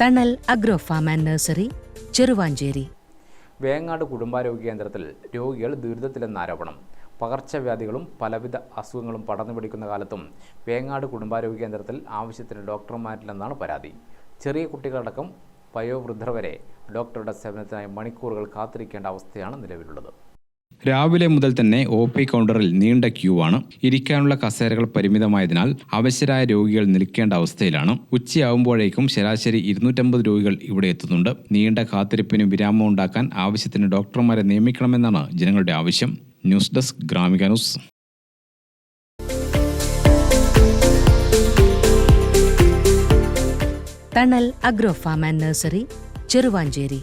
Thanal agro farm and nursery Cheruvanchery. Vengad കുടുംബാരോഗ്യ കേന്ദ്രത്തിൽ രോഗികൾ ദുരിതത്തിലെന്ന ആരോപണം. പകർച്ചവ്യാധികളും പലവിധ അസുഖങ്ങളും പടർന്നു പിടിക്കുന്ന കാലത്തും വേങ്ങാട് കുടുംബാരോഗ്യ കേന്ദ്രത്തിൽ ആവശ്യത്തിന് ഡോക്ടർമാരില്ലെന്നാണ് പരാതി. ചെറിയ കുട്ടികളടക്കം വയോവൃദ്ധർ വരെ ഡോക്ടറുടെ സേവനത്തിനായി മണിക്കൂറുകൾ കാത്തിരിക്കേണ്ട അവസ്ഥയാണ് നിലവിലുള്ളത്. രാവിലെ മുതൽ തന്നെ ഒ പി കൗണ്ടറിൽ നീണ്ട ക്യൂ ആണ്. ഇരിക്കാനുള്ള കസേരകൾ പരിമിതമായതിനാൽ അവശരായ രോഗികൾ നിൽക്കേണ്ട അവസ്ഥയിലാണ്. ഉച്ചയാവുമ്പോഴേക്കും ശരാശരി ഇരുന്നൂറ്റമ്പത് രോഗികൾ ഇവിടെ എത്തുന്നുണ്ട്. നീണ്ട കാത്തിരിപ്പിന് വിരാമം ഉണ്ടാക്കാൻ ആവശ്യത്തിന് ഡോക്ടർമാരെ നിയമിക്കണമെന്നാണ് ജനങ്ങളുടെ ആവശ്യം. News desk Gramika news. Thanal agro farm and nursery Cheruvanchery.